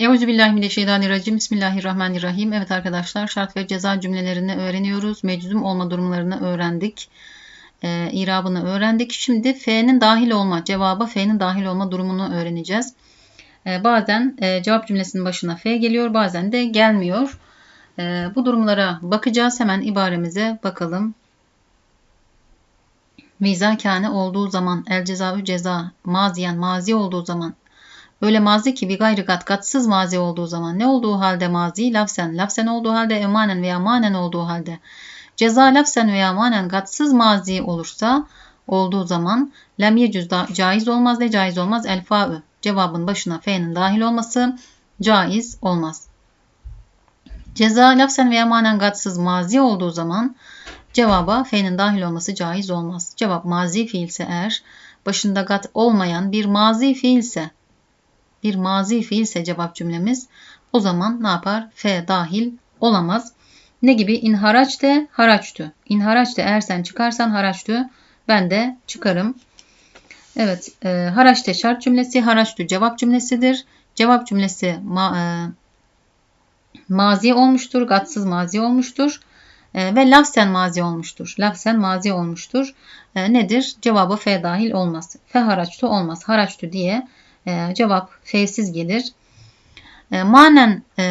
Euzubillahimineşşeytanirracim. Bismillahirrahmanirrahim. Evet arkadaşlar şart ve ceza cümlelerini öğreniyoruz. Meczum olma durumlarını öğrendik. E, irabını öğrendik. Şimdi F'nin dahil olma, cevaba F'nin dahil olma durumunu öğreneceğiz. E, bazen e, cevap cümlesinin başına F geliyor, bazen de gelmiyor. E, bu durumlara bakacağız. Hemen ibaremize bakalım. Mizakane olduğu zaman, el cezaü ceza, maziyen mazi olduğu zaman, Öyle mazi ki bir gayrı kat katsız mazi olduğu zaman ne olduğu halde mazi lafsen, lafsen olduğu halde emanen veya manen olduğu halde ceza lafsen veya manen katsız mazi olursa olduğu zaman lem yecüz caiz olmaz ne caiz olmaz el fa'ü cevabın başına fe'nin dahil olması caiz olmaz. Ceza lafsen veya manen katsız mazi olduğu zaman cevaba fe'nin dahil olması caiz olmaz. Cevap mazi fiilse eğer başında gat olmayan bir mazi fiilse bir mazi fiilse cevap cümlemiz o zaman ne yapar? F dahil olamaz. Ne gibi? İnharaç de haraçtü. İnharaç de eğer sen çıkarsan haraçtü. Ben de çıkarım. Evet. E, haraçte şart cümlesi, haraçtü cevap cümlesidir. Cevap cümlesi ma, e, mazi olmuştur. Gatsız mazi olmuştur. E, ve lafsen mazi olmuştur. Lafsen mazi olmuştur. E, nedir? Cevabı F dahil olmaz. F haraçtü olmaz. Haraçtü diye e, cevap F'siz gelir. E, manen e,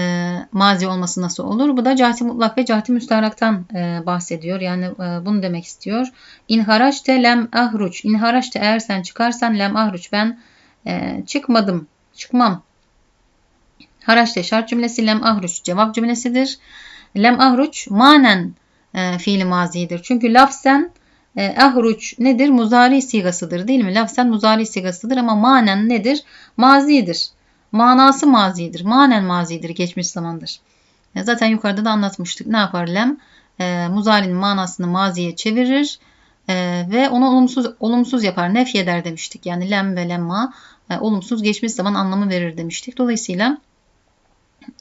mazi olması nasıl olur? Bu da cahti mutlak ve cahti müstaraktan e, bahsediyor. Yani e, bunu demek istiyor. İnharaçte lem ahruç. İnharaçte eğer sen çıkarsan lem ahruç. Ben e, çıkmadım, çıkmam. Haraçte şart cümlesi lem ahruç cevap cümlesidir. Lem ahruç manen e, fiili mazidir. Çünkü lafzen e, ahruç nedir? Muzari sigasıdır değil mi? Lafzen muzari sigasıdır ama manen nedir? Mazidir. Manası mazidir. Manen mazidir. Geçmiş zamandır. E, zaten yukarıda da anlatmıştık. Ne yapar lem? E, muzarinin manasını maziye çevirir e, ve onu olumsuz olumsuz yapar. Nef demiştik. Yani lem ve lemma e, olumsuz geçmiş zaman anlamı verir demiştik. Dolayısıyla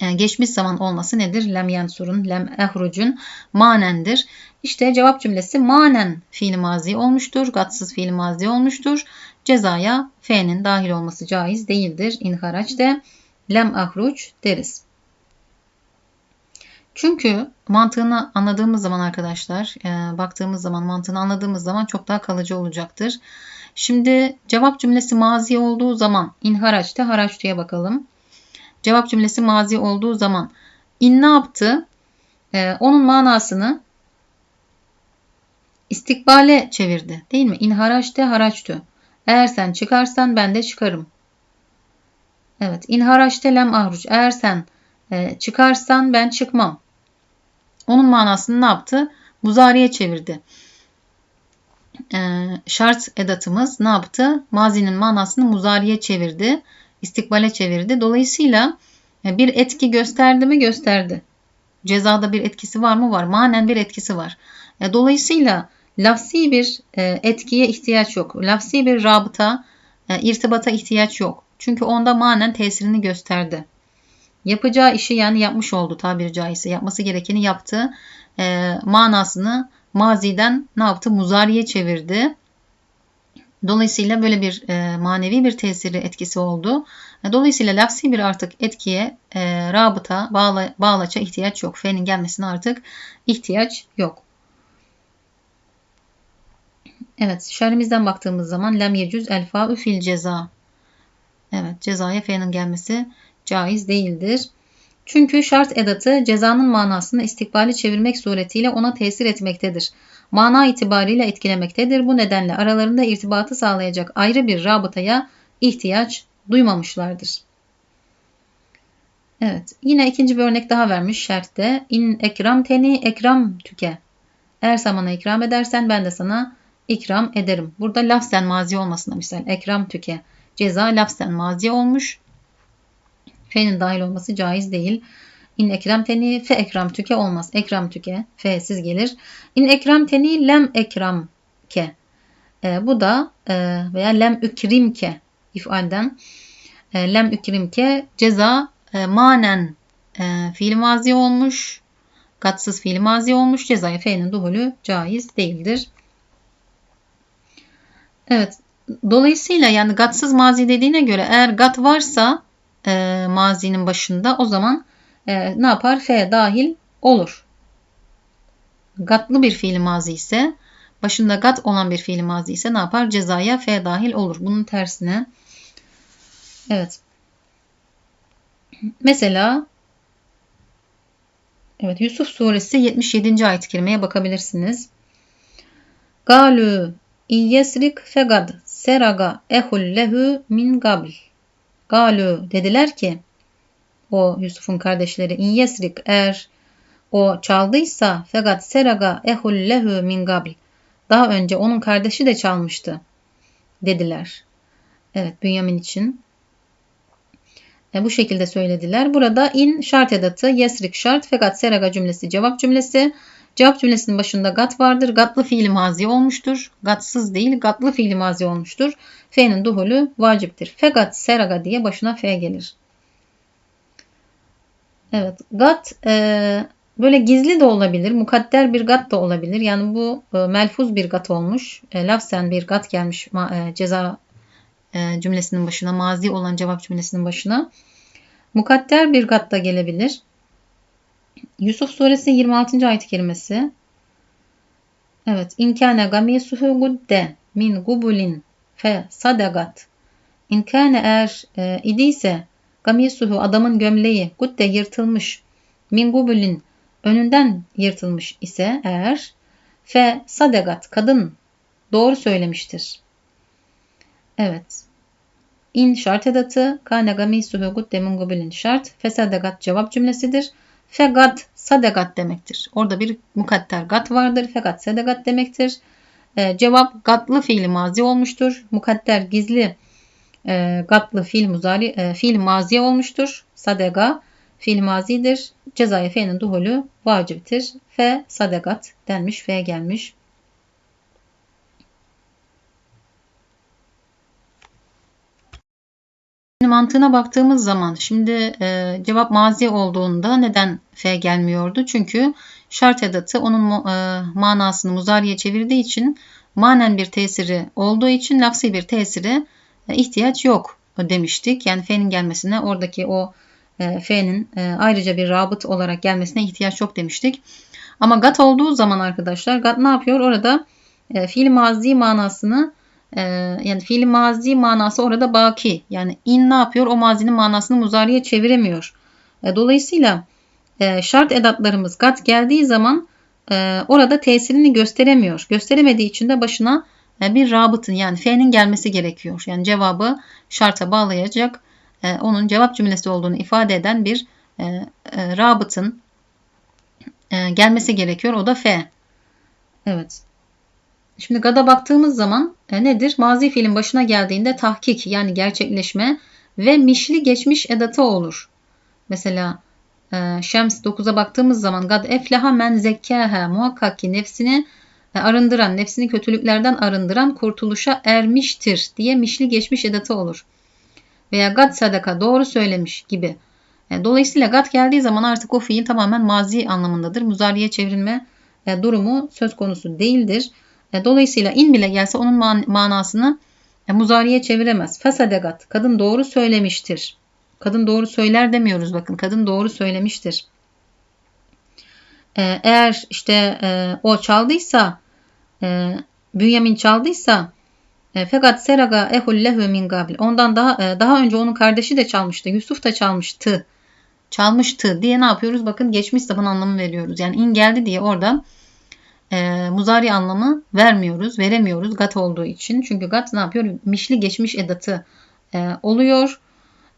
e, geçmiş zaman olması nedir? Lem yansurun, lem ehrucun manendir. İşte cevap cümlesi manen fiil mazi olmuştur. Gatsız fiil mazi olmuştur. Cezaya fe'nin dahil olması caiz değildir. İnharaç de lem ahruç deriz. Çünkü mantığını anladığımız zaman arkadaşlar, e, baktığımız zaman mantığını anladığımız zaman çok daha kalıcı olacaktır. Şimdi cevap cümlesi mazi olduğu zaman inharaçta haraçtuya bakalım. Cevap cümlesi mazi olduğu zaman in ne yaptı? Ee, onun manasını istikbale çevirdi. Değil mi? İn haraçte haraçtü. Eğer sen çıkarsan ben de çıkarım. Evet. İn haraçte lem ahruç. Eğer sen e, çıkarsan ben çıkmam. Onun manasını ne yaptı? Muzariye çevirdi. E, şart edatımız ne yaptı? Mazinin manasını muzariye çevirdi istikbale çevirdi. Dolayısıyla e, bir etki gösterdi mi? Gösterdi. Cezada bir etkisi var mı? Var. Manen bir etkisi var. E, dolayısıyla lafsi bir e, etkiye ihtiyaç yok. Lafsi bir rabıta, irtibata ihtiyaç yok. Çünkü onda manen tesirini gösterdi. Yapacağı işi yani yapmış oldu tabiri caizse. Yapması gerekeni yaptı. manasını maziden ne yaptı? Muzariye çevirdi. Dolayısıyla böyle bir e, manevi bir tesiri etkisi oldu. E, dolayısıyla lafsi bir artık etkiye e, rabıta, bağla, bağlaça ihtiyaç yok. F'nin gelmesine artık ihtiyaç yok. Evet şerhimizden baktığımız zaman lem yecüz el fa'ü ceza. Evet cezaya F'nin gelmesi caiz değildir. Çünkü şart edatı cezanın manasını istikbali çevirmek suretiyle ona tesir etmektedir mana itibariyle etkilemektedir. Bu nedenle aralarında irtibatı sağlayacak ayrı bir rabıtaya ihtiyaç duymamışlardır. Evet. Yine ikinci bir örnek daha vermiş şerhte. İn ekram teni ekram tüke. Eğer sen bana ikram edersen ben de sana ikram ederim. Burada lafzen mazi olmasına misal. Ekram tüke. Ceza lafzen mazi olmuş. Fe'nin dahil olması caiz değil. İn ekrem teni fe ekrem tüke olmaz. Ekrem tüke fe'siz gelir. İn ekrem teni lem ekrem ke. E, bu da e, veya lem ükrimke ifalden e, lem ükrimke ceza e, manen e, fiil mazi olmuş. Gatsız fiil mazi olmuş. Cezaya fe'nin duhulü caiz değildir. Evet. Dolayısıyla yani gatsız mazi dediğine göre eğer gat varsa e, mazinin başında o zaman e, ne yapar? F dahil olur. Gatlı bir fiil mazi ise başında gat olan bir fiil mazi ise ne yapar? Cezaya F dahil olur. Bunun tersine evet. Mesela Evet Yusuf suresi 77. ayet-i kerimeye bakabilirsiniz. Galu İyyesrik fegad seraga ehul lehu min gabl. Galu dediler ki o Yusuf'un kardeşleri İyyesrik eğer o çaldıysa fegat seraga ehul lehu min gabl. Daha önce onun kardeşi de çalmıştı dediler. Evet Bünyamin için. E, bu şekilde söylediler. Burada in şart edatı yesrik şart fakat seraga cümlesi cevap cümlesi. Cevap cümlesinin başında gat vardır. Gatlı fiili mazi olmuştur. Gatsız değil gatlı fiili mazi olmuştur. F'nin duhulü vaciptir. Fakat seraga diye başına F gelir. Evet gat e, böyle gizli de olabilir. Mukadder bir gat da olabilir. Yani bu e, melfuz bir gat olmuş. E, lafzen bir gat gelmiş ma, e, ceza e, cümlesinin başına, mazi olan cevap cümlesinin başına. Mukadder bir gat da gelebilir. Yusuf suresi 26. ayet kelimesi. Evet. İnkâne gamisuhu gudde min gubulin fe sadegat. İnkâne eğer e, idiyse gamisuhu adamın gömleği gudde yırtılmış min gubulin önünden yırtılmış ise eğer fe sadegat kadın doğru söylemiştir. Evet. İn şart edatı kâne gamisuhu gudde min gubulin şart fesadegat cevap cümlesidir. Fegat sadegat demektir. Orada bir mukadder gat vardır. Fegat sadegat demektir. E, cevap gatlı fiili mazi olmuştur. Mukadder gizli e, gatlı fiil muzari e, fiil mazi olmuştur. Sadega fiil mazidir. Cezaya fe'nin duhulü vaciptir. Fe sadegat denmiş. Fe gelmiş. Mantığına baktığımız zaman şimdi e, cevap mazi olduğunda neden F gelmiyordu? Çünkü şart edatı onun e, manasını muzariye çevirdiği için manen bir tesiri olduğu için lafsi bir tesiri e, ihtiyaç yok demiştik. Yani F'nin gelmesine oradaki o e, F'nin e, ayrıca bir rabıt olarak gelmesine ihtiyaç yok demiştik. Ama gat olduğu zaman arkadaşlar gat ne yapıyor? Orada e, fiil mazi manasını ee, yani fiil mazi manası orada baki. Yani in ne yapıyor? O mazinin manasını muzariye çeviremiyor. E, dolayısıyla e, şart edatlarımız gat geldiği zaman e, orada tesirini gösteremiyor. Gösteremediği için de başına bir rabıtın yani f'nin gelmesi gerekiyor. Yani cevabı şarta bağlayacak onun cevap cümlesi olduğunu ifade eden bir rabıtın gelmesi gerekiyor. O da f. Evet. Şimdi gada baktığımız zaman e, nedir? Mazi fiilin başına geldiğinde tahkik yani gerçekleşme ve mişli geçmiş edatı olur. Mesela e, Şems 9'a baktığımız zaman gad efleha men zekkâhe muhakkak ki nefsini e, arındıran, nefsini kötülüklerden arındıran kurtuluşa ermiştir diye mişli geçmiş edatı olur. Veya gad sadaka doğru söylemiş gibi. E, dolayısıyla gad geldiği zaman artık o fiil tamamen mazi anlamındadır. Muzariye çevrilme e, durumu söz konusu değildir. Dolayısıyla in bile gelse onun man manasını muzariye çeviremez. Fesadegat. Kadın doğru söylemiştir. Kadın doğru söyler demiyoruz bakın. Kadın doğru söylemiştir. E, eğer işte e, o çaldıysa e, Bünyamin çaldıysa e, fakat seraga ehul lehu min gabil. Ondan daha e, daha önce onun kardeşi de çalmıştı. Yusuf da çalmıştı. Çalmıştı diye ne yapıyoruz? Bakın geçmiş zaman anlamı veriyoruz. Yani in geldi diye orada e, muzari anlamı vermiyoruz, veremiyoruz gat olduğu için. Çünkü gat ne yapıyor? Mişli geçmiş edatı e, oluyor.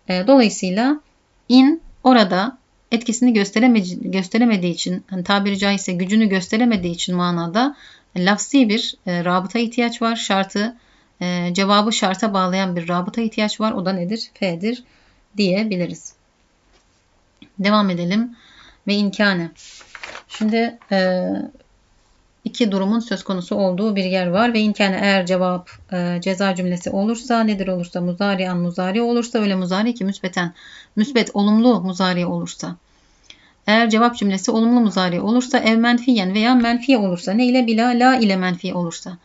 E, dolayısıyla in orada etkisini gösteremedi, gösteremediği için, hani tabiri caizse gücünü gösteremediği için manada lafsi bir e, rabıta ihtiyaç var. Şartı, e, cevabı şarta bağlayan bir rabıta ihtiyaç var. O da nedir? F'dir diyebiliriz. Devam edelim. Ve imkane. Şimdi e, iki durumun söz konusu olduğu bir yer var. Ve inkâne eğer cevap e, ceza cümlesi olursa nedir olursa muzari an muzari olursa öyle muzari ki müsbeten müsbet olumlu muzari olursa. Eğer cevap cümlesi olumlu muzari olursa ev menfiyen veya menfi olursa ne ile? Bila la ile menfi olursa.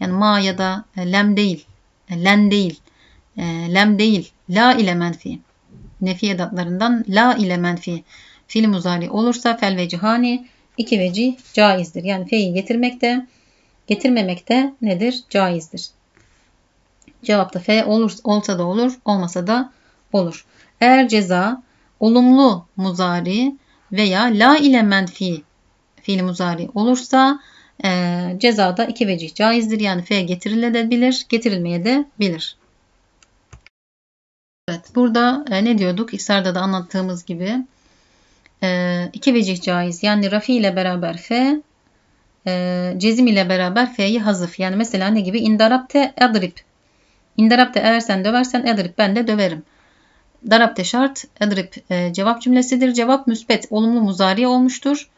Yani ma ya da e, lem değil e, len değil e, lem değil la ile menfi nefi edatlarından la ile menfi fiil muzari olursa fel ve cihani iki veci caizdir. Yani fe'yi getirmekte, getirmemekte nedir? Caizdir. Cevapta fe olur, olsa da olur, olmasa da olur. Eğer ceza olumlu muzari veya la ile menfi fiil muzari olursa e, cezada iki vecih caizdir. Yani fe getirilebilir, getirilmeye de bilir. Evet, burada e, ne diyorduk? İksar'da da anlattığımız gibi e, iki vecih caiz. Yani rafi ile beraber fe, e, cezim ile beraber fe'yi hazıf. Yani mesela ne gibi? İndarapte edrip. İndarapte eğer sen döversen edrip ben de döverim. Darapte şart, edrip e, cevap cümlesidir. Cevap müspet, olumlu muzari olmuştur.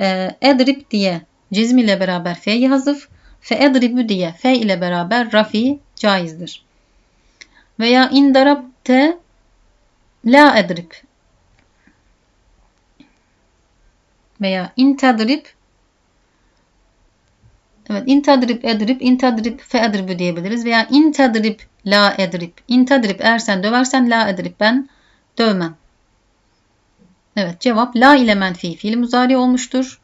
E, edrip diye cezim ile beraber fe'yi hazıf. Fe edribü diye fe ile beraber rafi caizdir. Veya indarapte la edrib veya intadrib Evet, intadrib edrib, intadrib fe edribü diyebiliriz veya intadrib la edrib. İntadrib eğer sen döversen la edrib ben dövmem. Evet cevap la ile menfi fiil muzari olmuştur.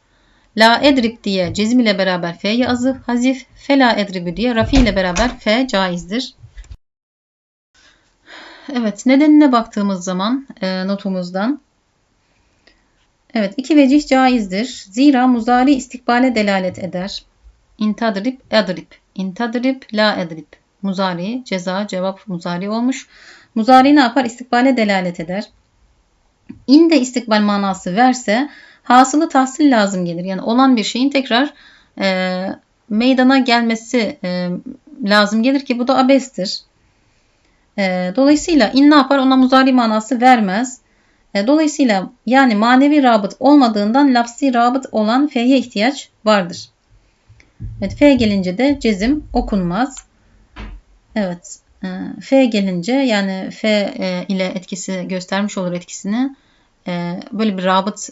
La edrib diye cezim ile beraber fe'yi azı hazif, fe la edribü diye rafi ile beraber fe caizdir. Evet nedenine baktığımız zaman e, notumuzdan Evet iki vecih caizdir. Zira muzari istikbale delalet eder. İntadrib edrib. İntadrib la edrib. Muzari ceza cevap muzari olmuş. Muzari ne yapar? İstikbale delalet eder. İn de istikbal manası verse hasılı tahsil lazım gelir. Yani olan bir şeyin tekrar e, meydana gelmesi e, lazım gelir ki bu da abestir. E, dolayısıyla in ne yapar? Ona muzari manası vermez. E, dolayısıyla yani manevi rabıt olmadığından lafsi rabıt olan fe'ye ihtiyaç vardır. Evet fe gelince de cezim okunmaz. Evet e, fe gelince yani fe e, ile etkisi göstermiş olur etkisini. Böyle bir rabıt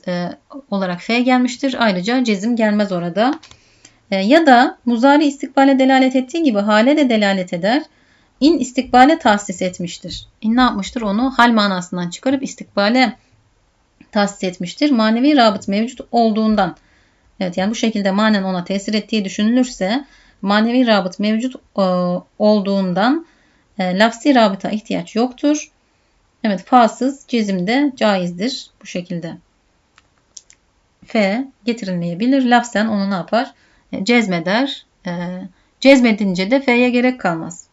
olarak fe gelmiştir. Ayrıca cezim gelmez orada. Ya da muzari istikbale delalet ettiği gibi hale de delalet eder. İn istikbale tahsis etmiştir. İn ne yapmıştır? Onu hal manasından çıkarıp istikbale tahsis etmiştir. Manevi rabıt mevcut olduğundan Evet yani bu şekilde manen ona tesir ettiği düşünülürse manevi rabıt mevcut e, olduğundan e, lafsi rabıta ihtiyaç yoktur. Evet fasız cezim de caizdir bu şekilde. F getirilmeyebilir. Lafsen onu ne yapar? E, cezmeder. E, cezmedince de F'ye gerek kalmaz.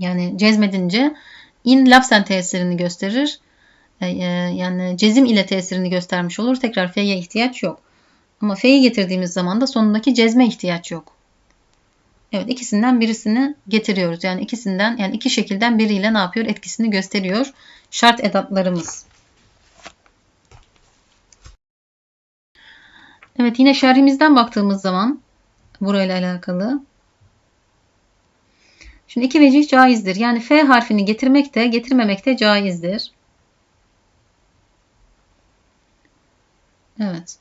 Yani cezmedince in lafsen tesirini gösterir. E, e, yani cezim ile tesirini göstermiş olur. Tekrar fe'ye ihtiyaç yok. Ama fe'yi getirdiğimiz zaman da sonundaki cezme ihtiyaç yok. Evet ikisinden birisini getiriyoruz. Yani ikisinden yani iki şekilden biriyle ne yapıyor? Etkisini gösteriyor. Şart edatlarımız. Evet yine şerhimizden baktığımız zaman burayla alakalı. Şimdi iki vecih caizdir. Yani F harfini getirmek de getirmemek de caizdir. Evet.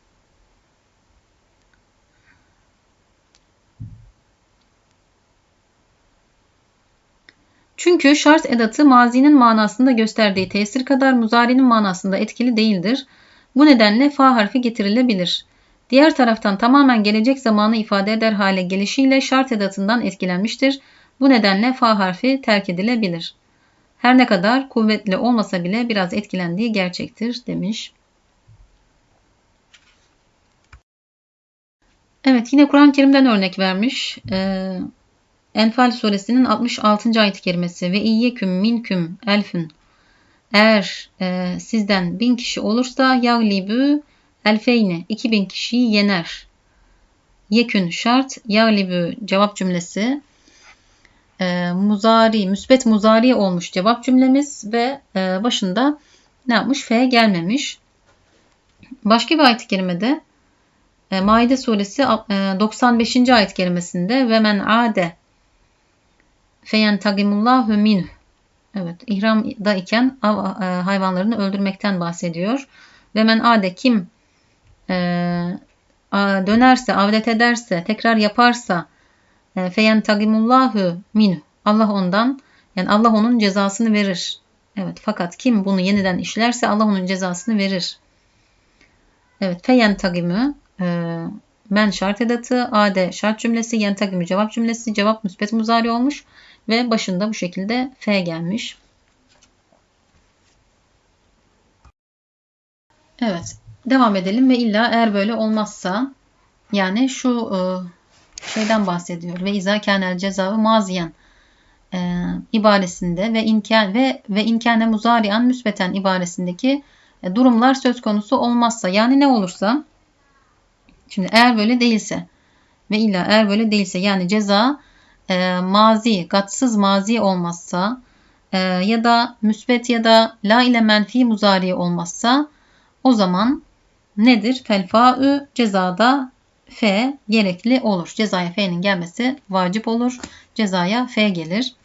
Çünkü şart edatı mazinin manasında gösterdiği tesir kadar muzarinin manasında etkili değildir. Bu nedenle fa harfi getirilebilir. Diğer taraftan tamamen gelecek zamanı ifade eder hale gelişiyle şart edatından etkilenmiştir. Bu nedenle fa harfi terk edilebilir. Her ne kadar kuvvetli olmasa bile biraz etkilendiği gerçektir demiş. Evet yine Kur'an-ı Kerim'den örnek vermiş. Ee, Enfal suresinin 66. ayet-i kerimesi ve iyyeküm minküm elfün eğer e, sizden bin kişi olursa yaglibü elfeyni iki bin kişiyi yener. Yekün şart yaglibü cevap cümlesi e, muzari, müsbet muzari olmuş cevap cümlemiz ve e, başında ne yapmış? F gelmemiş. Başka bir ayet-i kerimede e, Maide suresi 95. E, ayet kelimesinde ve men ade feyen tagimullahu min Evet, ihramda iken av, e, hayvanlarını öldürmekten bahsediyor. Ve men ade kim e, dönerse, avdet ederse, tekrar yaparsa e, feyen tagimullahu min Allah ondan yani Allah onun cezasını verir. Evet fakat kim bunu yeniden işlerse Allah onun cezasını verir. Evet feyen tagimü e, men şart edatı, ade şart cümlesi, yen tagimü cevap cümlesi, cevap müspet muzari olmuş ve başında bu şekilde f gelmiş. Evet devam edelim ve illa eğer böyle olmazsa yani şu e, şeyden bahsediyor ve izâ kânel cezâı maziyen e, ibaresinde ve imkan ve ve imkane muzarian müsbeten ibaresindeki e, durumlar söz konusu olmazsa yani ne olursa şimdi eğer böyle değilse ve illa eğer böyle değilse yani ceza e, mazi gatsız mazi olmazsa e, ya da müsbet ya da la ile menfi muzari olmazsa o zaman nedir? Felfaü cezada F gerekli olur. Cezaya F'nin gelmesi vacip olur. Cezaya F gelir.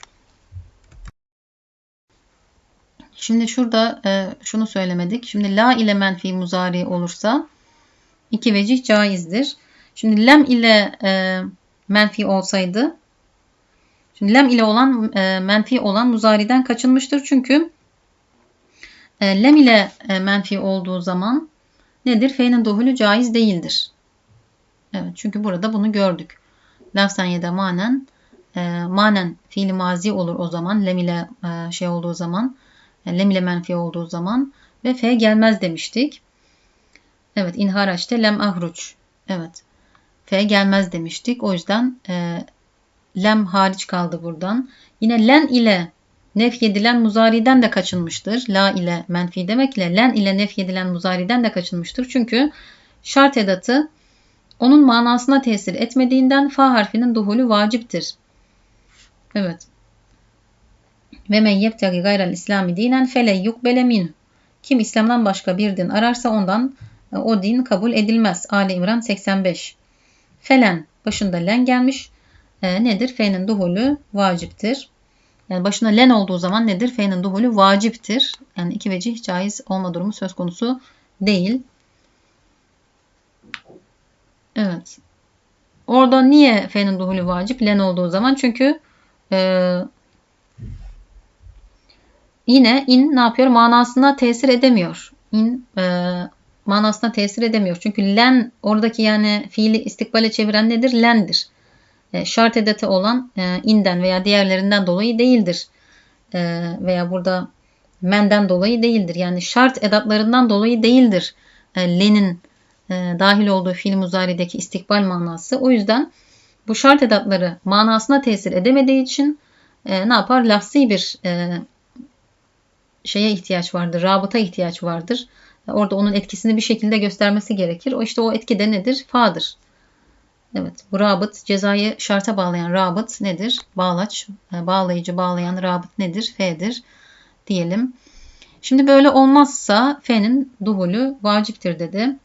Şimdi şurada e, şunu söylemedik. Şimdi la ile menfi muzari olursa iki vecih caizdir. Şimdi lem ile e, menfi olsaydı şimdi lem ile olan e, menfi olan muzariden kaçınmıştır. Çünkü e, lem ile e, menfi olduğu zaman nedir? F'nin duhulü caiz değildir. Evet çünkü burada bunu gördük. Lafzen ya da manen e, manen fiili mazi olur o zaman. Lem ile e, şey olduğu zaman. Yani lem ile menfi olduğu zaman. Ve F gelmez demiştik. Evet inharaçte lem ahruç. Evet. F gelmez demiştik. O yüzden e, lem hariç kaldı buradan. Yine len ile nefyedilen muzariden de kaçınmıştır. La ile menfi demekle len ile nefyedilen muzariden de kaçınmıştır. Çünkü şart edatı onun manasına tesir etmediğinden fa harfinin duhulü vaciptir. Evet. Ve men yebtegi gayrel İslami dinen fele yukbele min. Kim İslam'dan başka bir din ararsa ondan e, o din kabul edilmez. Ali İmran 85. Felen başında len gelmiş. E, nedir? Fe'nin duhulü vaciptir. Yani başına len olduğu zaman nedir? Fe'nin duhulü vaciptir. Yani iki vecih caiz olma durumu söz konusu değil. Evet. Orada niye fe'nin duhulü vacip? Len olduğu zaman. Çünkü e, yine in ne yapıyor? Manasına tesir edemiyor. In e, manasına tesir edemiyor. Çünkü len oradaki yani fiili istikbale çeviren nedir? Lendir. E, şart edeti olan e, inden veya diğerlerinden dolayı değildir. E, veya burada menden dolayı değildir. Yani şart edatlarından dolayı değildir. E, lenin e, dahil olduğu fiil muzarideki istikbal manası. O yüzden bu şart edatları manasına tesir edemediği için e, ne yapar? Lafsi bir e, şeye ihtiyaç vardır, rabıta ihtiyaç vardır. Orada onun etkisini bir şekilde göstermesi gerekir. O işte o etki de nedir? Fa'dır. Evet, bu rabıt cezayı şarta bağlayan rabıt nedir? Bağlaç, e, bağlayıcı bağlayan rabıt nedir? F'dir diyelim. Şimdi böyle olmazsa F'nin duhulü vaciptir dedi.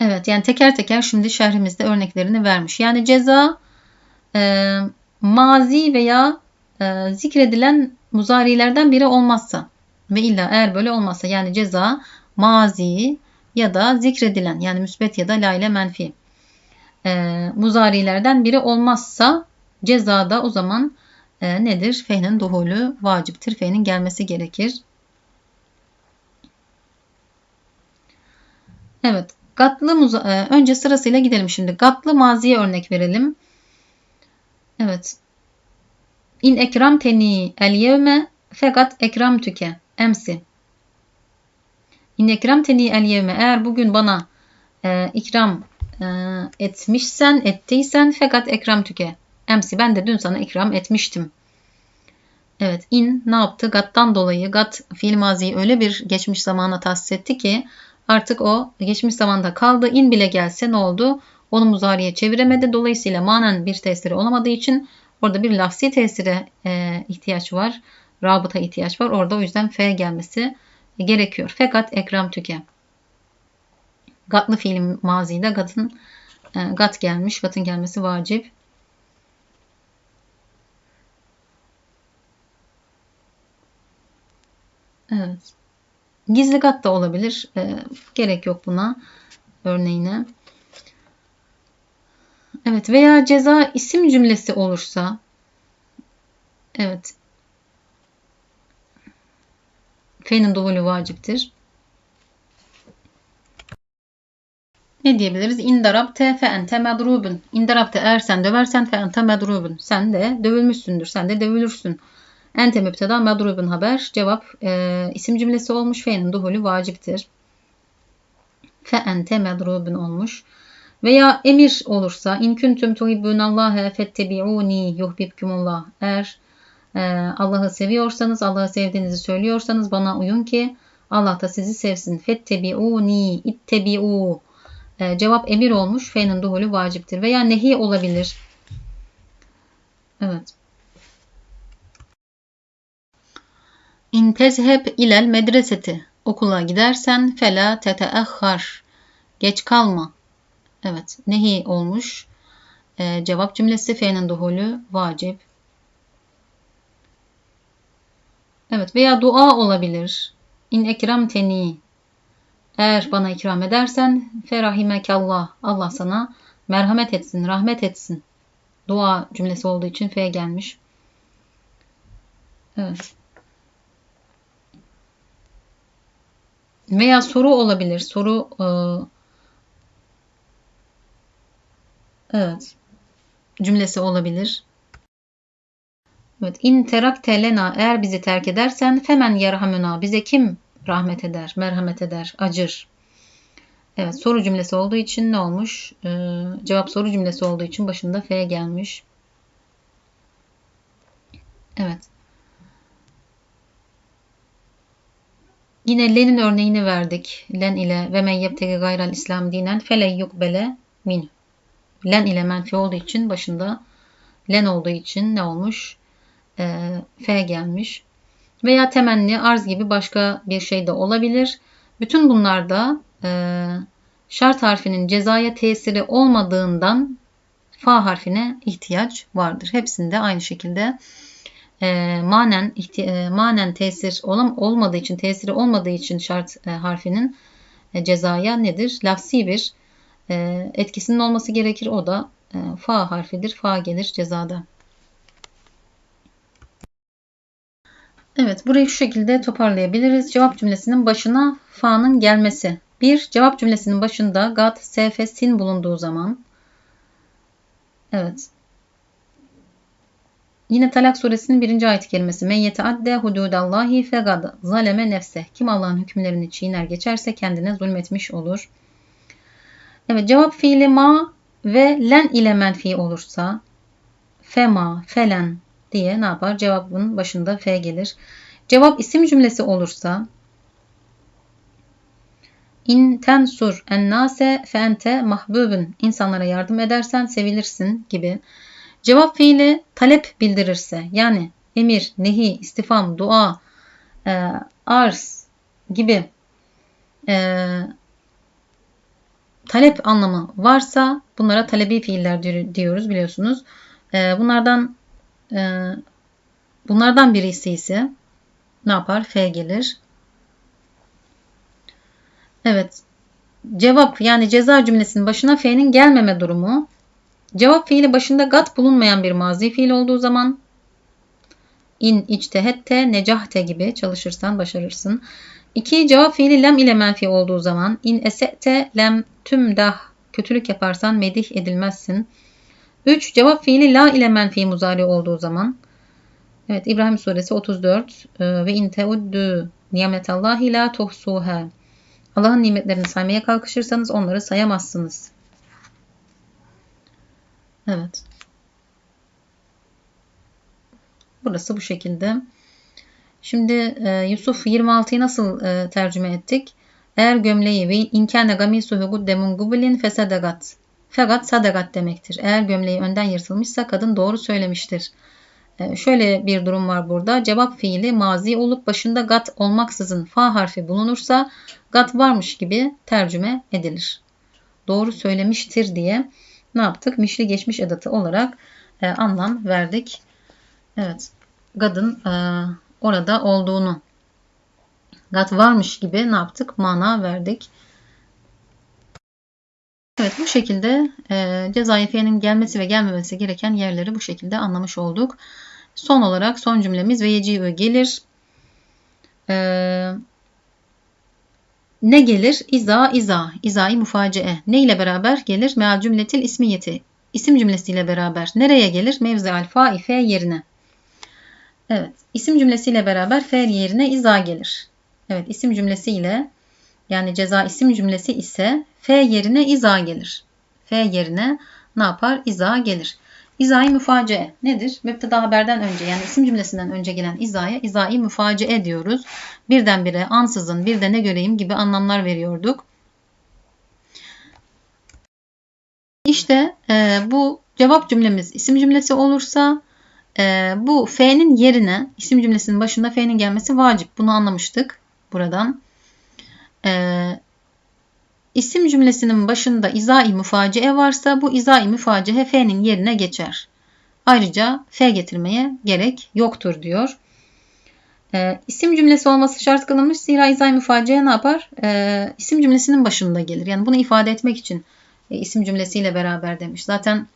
Evet yani teker teker şimdi şerhimizde örneklerini vermiş. Yani ceza e, mazi veya e, zikredilen muzarilerden biri olmazsa ve illa eğer böyle olmazsa yani ceza mazi ya da zikredilen yani müsbet ya da la ile menfi e, muzarilerden biri olmazsa cezada o zaman e, nedir? Fe'nin duhulü vaciptir. Fe'nin gelmesi gerekir. Evet. Gatlı e, önce sırasıyla gidelim şimdi. Gatlı maziye örnek verelim. Evet. İn ekram teni el yevme fekat ekram tüke emsi. İn ekram teni el yevme eğer bugün bana e, ikram e, etmişsen, ettiysen fakat ekram tüke. Emsi ben de dün sana ikram etmiştim. Evet in ne yaptı? Gat'tan dolayı gat fiil maziyi öyle bir geçmiş zamana tahsis etti ki artık o geçmiş zamanda kaldı. İn bile gelse ne oldu? Onu muzariye çeviremedi. Dolayısıyla manen bir tesiri olamadığı için orada bir lafsi tesire e, ihtiyaç var. Rabıta ihtiyaç var. Orada o yüzden F gelmesi gerekiyor. Fakat ekram tüke. Gatlı fiilim mazide gatın e, gat gelmiş. Gatın gelmesi vacip. Evet. Gizli gat da olabilir. E, gerek yok buna örneğine. Evet veya ceza isim cümlesi olursa evet Fe'nin duhulü vaciptir. Ne diyebiliriz? İndarabte fe ente medrubun. İndarabte eğer sen döversen fe ente medrubun. Sen de dövülmüşsündür. Sen de dövülürsün. Ente müpteda medrubun haber. Cevap e, isim cümlesi olmuş. Fe'nin duhulü vaciptir. Fe ente medrubun olmuş. Veya emir olursa in kuntum tuhibbunallâhe fettebi'ûni yuhbibkumullah. Eğer e, Allah'ı seviyorsanız, Allah'ı sevdiğinizi söylüyorsanız bana uyun ki Allah da sizi sevsin. Fettebi'ûni ittebi'û. E, cevap emir olmuş. Fe'nin duhulü vaciptir. Veya nehi olabilir. Evet. İn tezheb ilel medreseti. Okula gidersen fela teteahhar. Geç kalma. Evet. Nehi olmuş. E, cevap cümlesi fe'nin duhulü vacip. Evet. Veya dua olabilir. İn ekrem teni. Eğer bana ikram edersen ferahimekallah. Allah sana merhamet etsin, rahmet etsin. Dua cümlesi olduğu için fe gelmiş. Evet. Veya soru olabilir. Soru e, evet cümlesi olabilir. Evet. İn terakte lena eğer bizi terk edersen femen yerhamuna bize kim rahmet eder, merhamet eder, acır. Evet soru cümlesi olduğu için ne olmuş? Ee, cevap soru cümlesi olduğu için başında F gelmiş. Evet. Yine len'in örneğini verdik. Len ile ve men yebtegi gayral İslam dinen fele yukbele min. Len ile menfi olduğu için başında len olduğu için ne olmuş? Ee, F gelmiş. Veya temenni, arz gibi başka bir şey de olabilir. Bütün bunlarda e, şart harfinin cezaya tesiri olmadığından fa harfine ihtiyaç vardır. Hepsinde aynı şekilde e, manen e, manen tesir olam, olmadığı için tesiri olmadığı için şart e, harfinin e, cezaya nedir? Lafsi bir e, etkisinin olması gerekir. O da e, fa harfidir. Fa gelir cezada. Evet burayı şu şekilde toparlayabiliriz. Cevap cümlesinin başına fa'nın gelmesi. Bir Cevap cümlesinin başında gat, sefe, sin bulunduğu zaman. Evet. Yine Talak suresinin birinci ayet kelimesi. Men yeteadde hududallahi fegad zaleme nefse. Kim Allah'ın hükümlerini çiğner geçerse kendine zulmetmiş olur. Evet cevap fiili ma ve len ile menfi olursa fema, felen diye ne yapar? Cevabın başında f gelir. Cevap isim cümlesi olursa İn tensur ennase fe mahbubun. İnsanlara yardım edersen sevilirsin gibi. Cevap fiili talep bildirirse yani emir, nehi, istifam, dua, e, arz gibi e, talep anlamı varsa bunlara talebi fiiller diyoruz biliyorsunuz. E, bunlardan e, bunlardan birisi ise ne yapar? F gelir. Evet. Cevap yani ceza cümlesinin başına F'nin gelmeme durumu Cevap fiili başında gat bulunmayan bir mazi fiil olduğu zaman in içtehette necahte gibi çalışırsan başarırsın. 2. Cevap fiili lem ile menfi olduğu zaman in esete lem tümdah kötülük yaparsan medih edilmezsin. 3. Cevap fiili la ile menfi muzari olduğu zaman Evet İbrahim suresi 34 ee, ve in teuddu nimetallahi la tuhsuha Allah'ın nimetlerini saymaya kalkışırsanız onları sayamazsınız. Evet. Burası bu şekilde. Şimdi e, Yusuf 26'yı nasıl e, tercüme ettik? Eğer gömleği ve inkâne gamisuhu guddemun gublin fesedegat. Fakat sadegat demektir. Eğer gömleği önden yırtılmışsa kadın doğru söylemiştir. E, şöyle bir durum var burada. Cevap fiili mazi olup başında gat olmaksızın fa harfi bulunursa gat varmış gibi tercüme edilir. Doğru söylemiştir diye ne yaptık? Mişli geçmiş edatı olarak e, anlam verdik. Evet. Gad'ın e, orada olduğunu Gad varmış gibi ne yaptık? Mana verdik. Evet bu şekilde e, cezai gelmesi ve gelmemesi gereken yerleri bu şekilde anlamış olduk. Son olarak son cümlemiz ve yeci'ü gelir. Ee, ne gelir? İza, iza. İzai mufaciye. Ne ile beraber gelir? Meal cümletil ismiyeti. İsim cümlesiyle beraber. Nereye gelir? Mevzi alfa ife yerine. Evet. isim cümlesiyle beraber fe yerine iza gelir. Evet. isim cümlesiyle yani ceza isim cümlesi ise fe yerine iza gelir. Fe yerine ne yapar? İza gelir. İzai müface nedir? Müpteda haberden önce yani isim cümlesinden önce gelen izaya izai müface diyoruz. Birdenbire ansızın bir de ne göreyim gibi anlamlar veriyorduk. İşte e, bu cevap cümlemiz isim cümlesi olursa e, bu F'nin yerine isim cümlesinin başında F'nin gelmesi vacip. Bunu anlamıştık buradan. E, isim cümlesinin başında izai müfaciye varsa bu izai müfaciye F'nin yerine geçer. Ayrıca F getirmeye gerek yoktur diyor. E, isim cümlesi olması şart kılınmış. Zira izai müfaciye ne yapar? E, isim cümlesinin başında gelir. Yani bunu ifade etmek için e, isim cümlesiyle beraber demiş. Zaten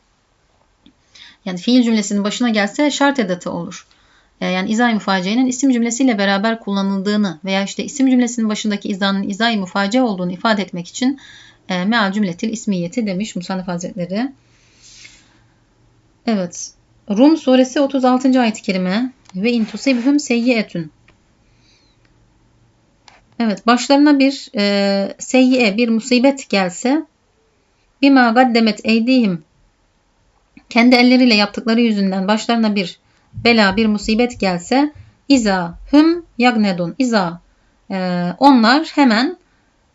yani fiil cümlesinin başına gelse şart edatı olur. E, yani izah-ı müfaciyenin isim cümlesiyle beraber kullanıldığını veya işte isim cümlesinin başındaki izanın izah-ı müfaciye olduğunu ifade etmek için e, meal cümletil ismiyeti demiş Musannif Hazretleri. Evet. Rum suresi 36. ayet-i kerime ve intusibhum seyyietun. Evet, başlarına bir e, seyyiye, bir musibet gelse bima gaddemet eydihim kendi elleriyle yaptıkları yüzünden başlarına bir bela, bir musibet gelse iza hüm yagnedun iza e, onlar hemen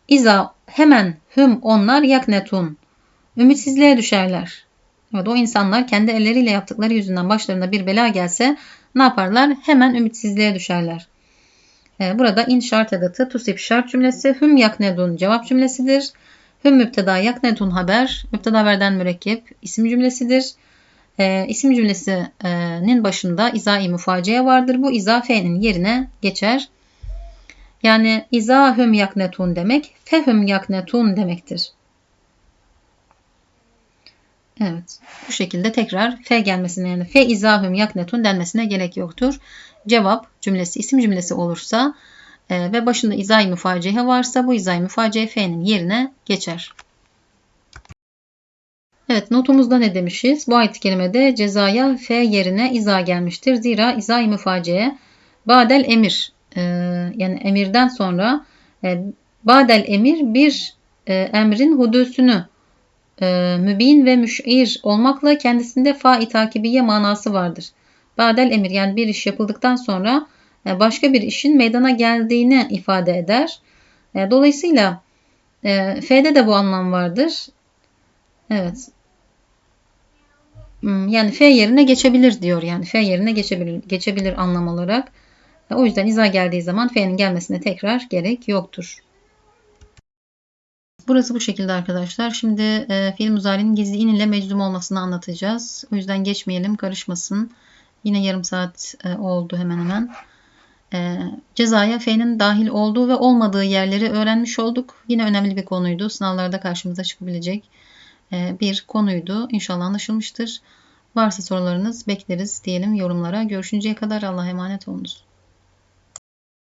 iza hemen hüm onlar yaknetun ümitsizliğe düşerler. Evet o insanlar kendi elleriyle yaptıkları yüzünden başlarına bir bela gelse ne yaparlar? Hemen ümitsizliğe düşerler. E, burada in şart edatı tusip şart cümlesi hüm yaknedun cevap cümlesidir. Hüm müpteda yaknedun haber müpteda haberden mürekkep isim cümlesidir e, isim cümlesinin başında izai mufaciye vardır. Bu iza fe'nin yerine geçer. Yani iza hüm yaknetun demek fehüm yaknetun demektir. Evet. Bu şekilde tekrar fe gelmesine yani fe izahüm yaknetun denmesine gerek yoktur. Cevap cümlesi isim cümlesi olursa e, ve başında izai müfacihe varsa bu izai müfacihe fe'nin yerine geçer. Evet notumuzda ne demişiz? Bu ayet-i kerimede cezaya f yerine iza gelmiştir. Zira izai müfaciye badel emir e, yani emirden sonra e, badel emir bir e, emrin hudusunu e, mübin ve müş'ir olmakla kendisinde fa-i takibiye manası vardır. Badel emir yani bir iş yapıldıktan sonra başka bir işin meydana geldiğini ifade eder. Dolayısıyla F'de de bu anlam vardır. Evet. Hmm, yani F yerine geçebilir diyor yani. F yerine geçebilir, geçebilir anlam olarak. O yüzden iza geldiği zaman F'nin gelmesine tekrar gerek yoktur. Burası bu şekilde arkadaşlar. Şimdi e, fiil muzari'nin gizli in ile meczum olmasını anlatacağız. O yüzden geçmeyelim, karışmasın. Yine yarım saat e, oldu hemen hemen. E, cezaya F'nin dahil olduğu ve olmadığı yerleri öğrenmiş olduk. Yine önemli bir konuydu. Sınavlarda karşımıza çıkabilecek bir konuydu. İnşallah anlaşılmıştır. Varsa sorularınız bekleriz diyelim yorumlara. Görüşünceye kadar Allah'a emanet olunuz.